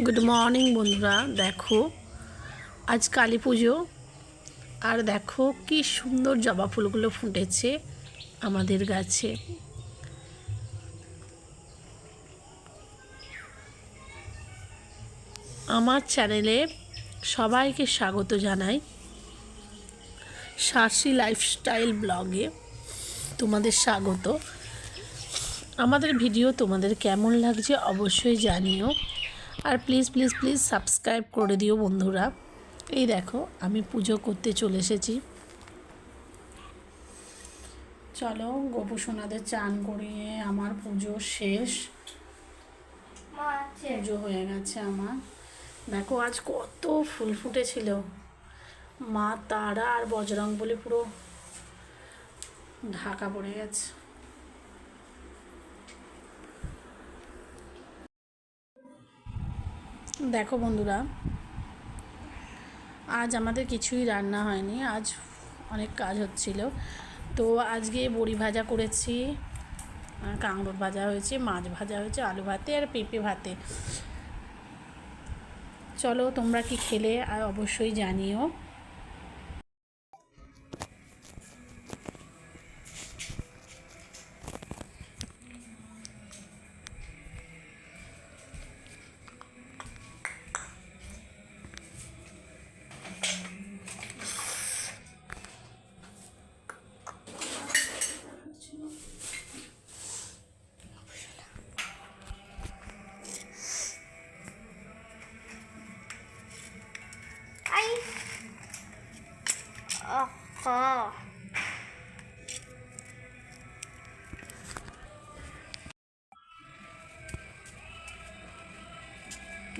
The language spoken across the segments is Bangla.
গুড মর্নিং বন্ধুরা। দেখো, আজ কালী পুজো। আর দেখো, কি সুন্দর জবা ফুলগুলো ফুটেছে আমাদের গাছে। আমার চ্যানেলে সবাইকে স্বাগত জানাই শার্সি লাইফস্টাইল ব্লগে। তোমাদের স্বাগত। আমাদের ভিডিও তোমাদের কেমন লাগছে অবশ্যই জানিও। আর প্লিজ প্লিজ প্লিজ সাবস্ক্রাইব করে দিও বন্ধুরা। এই দেখো আমি পুজো করতে চলে এসেছি। চলো গোপু সোনাদের চান করিয়ে আমার পুজো শেষ। পুজো হয়ে গেছে আমার। দেখো আজ কত ফুল ফুটেছিল। মা তারা আর বজরং বলে পুরো ঢাকা পড়ে গেছে। দেখো বন্ধুরা, আজ আমাদের কিছুই রান্না হয়নি, আজ অনেক কাজ হচ্ছিল। তো আজকে বড়ি ভাজা করেছি কাঁকড়োর কাঁকড় ভাজা হয়েছে, মাছ ভাজা হয়েছে, আলু ভাতে আর পেঁপে ভাতে। চলো তোমরা কি খেলে আর অবশ্যই জানিও।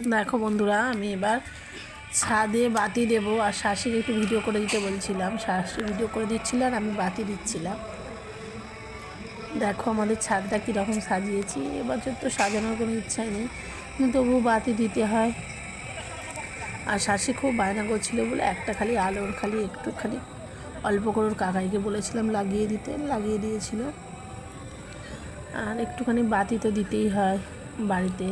দেখো বন্ধুরা, আমি এবার ছাদে বাতি দেব আর শাশুড়ি একটু ভিডিও করে দিতে বলছিলাম। শাশুড়ি ভিডিও করে দিচ্ছিল আর আমি বাতি দিচ্ছিলাম। দেখো আমাদের ছাদটা কীরকম সাজিয়েছি। এবছর তো সাজানোর কোনো ইচ্ছাই নেই, কিন্তু তবু বাতি দিতে হয়। আর শাশি খুব বায়না করছিল বলে একটা খালি আলোর খালি একটুখানি অল্প করে ওর কাকাইকে বলেছিলাম লাগিয়ে দিতে, লাগিয়ে দিয়েছিল। আর একটুখানি বাতি তো দিতেই হয় বাড়িতে।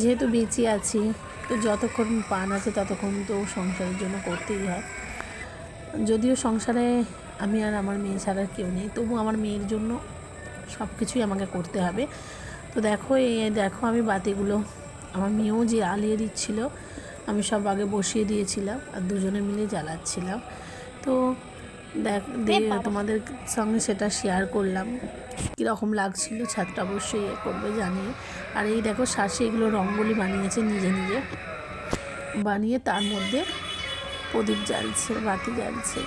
যেহেতু বেঁচে আছি, তো যতক্ষণ পান আছে ততক্ষণ তো সংসারের জন্য করতেই হয়। যদিও সংসারে আমি আর আমার মেয়ে ছাড়া কেউ নেই, তবু আমার মেয়ের জন্য সব কিছুই আমাকে করতে হবে। তো দেখো এই দেখো আমি বাতিগুলো, আমার মেয়েও যে আলিয়ে দিচ্ছিল, আমি সব আগে বসিয়ে দিয়েছিলাম আর দুজনে মিলে জ্বালাচ্ছিলাম। তো দেখ তোমাদের সঙ্গে সেটা শেয়ার করলাম। কীরকম লাগছিল ছাদটা অবশ্যই ইয়ে করবে জানিয়ে আর এই দেখো শাশি এগুলো রঙ্গোলি বানিয়েছে নিজে নিজে। বানিয়ে তার মধ্যে প্রদীপ জ্বালছে বাতি জ্বালছে।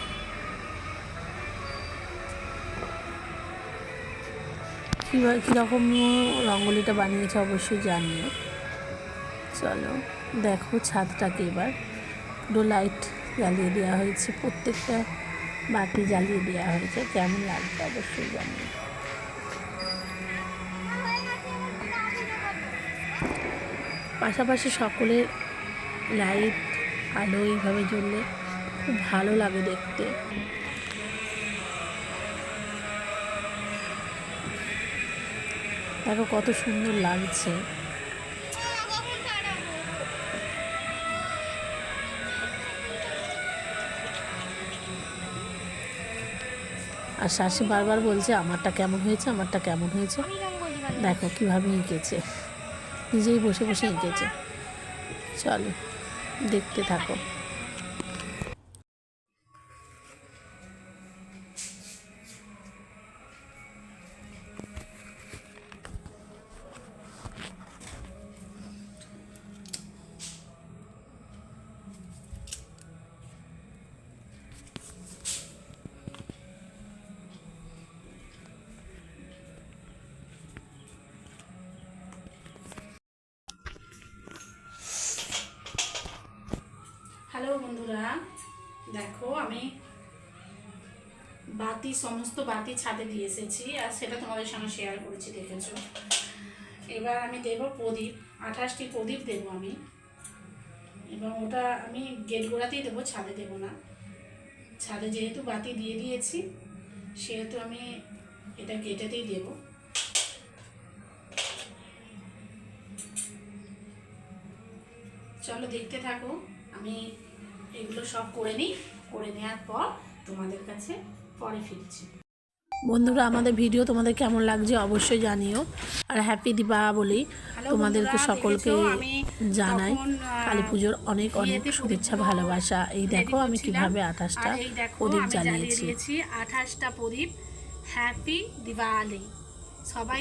কীভাবে কীরকম রঙ্গোলিটা বানিয়েছে অবশ্যই জানিও। চলো দেখো ছাদটাকে এবার। পুরো লাইট জ্বালিয়ে দেওয়া হয়েছে প্রত্যেকটা বাতি জ্বালিয়ে দেওয়া হয়েছে কেমন লাগবে অবশ্যই জানিও পাশাপাশি সকলের লাইট, আলো এইভাবে জ্বললে খুব ভালো লাগে দেখতে। দেখো কত সুন্দর লাগছে। আর শাশি বারবার বলছে, আমারটা কেমন হয়েছে? আমারটা কেমন হয়েছে? দেখো কীভাবে এঁকেছে। নিজেই বসে বসে এঁকেছে। চলো, দেখতে থাকো। হ্যালো বন্ধুরা, দেখো আমি বাতি, সমস্ত বাতি ছাদে দিয়ে এসেছি আর সেটা তোমাদের সঙ্গে শেয়ার করেছি, দেখেছ? এবার আমি দেব প্রদীপ, আঠাশটি প্রদীপ দেবো আমি। এবং ওটা আমি গেট গোড়াতেই দেবো, ছাদে দেবো না। ছাদে যেহেতু বাতি দিয়ে দিয়েছি, সেহেতু আমি এটা গেটেতেই দেবো। চলো দেখতে থাকো, আমি এগুলো সব করে নিই। করে নেওয়ার পর তোমাদের কাছে পরে ফিরছি। বন্ধুরা আমাদের ভিডিও তোমাদের কেমন লাগছে অবশ্যই জানিও। আর হ্যাপি দীপাবলি তোমাদেরকে সকলকে জানাই কালী পুজোর অনেক অনেক শুভেচ্ছা ভালোবাসা। এই দেখো আমি কীভাবে আঠাশটা প্রদীপ জ্বালিয়েছি। আঠাশটা প্রদীপ। হ্যাপি দিওয়ালি সবাই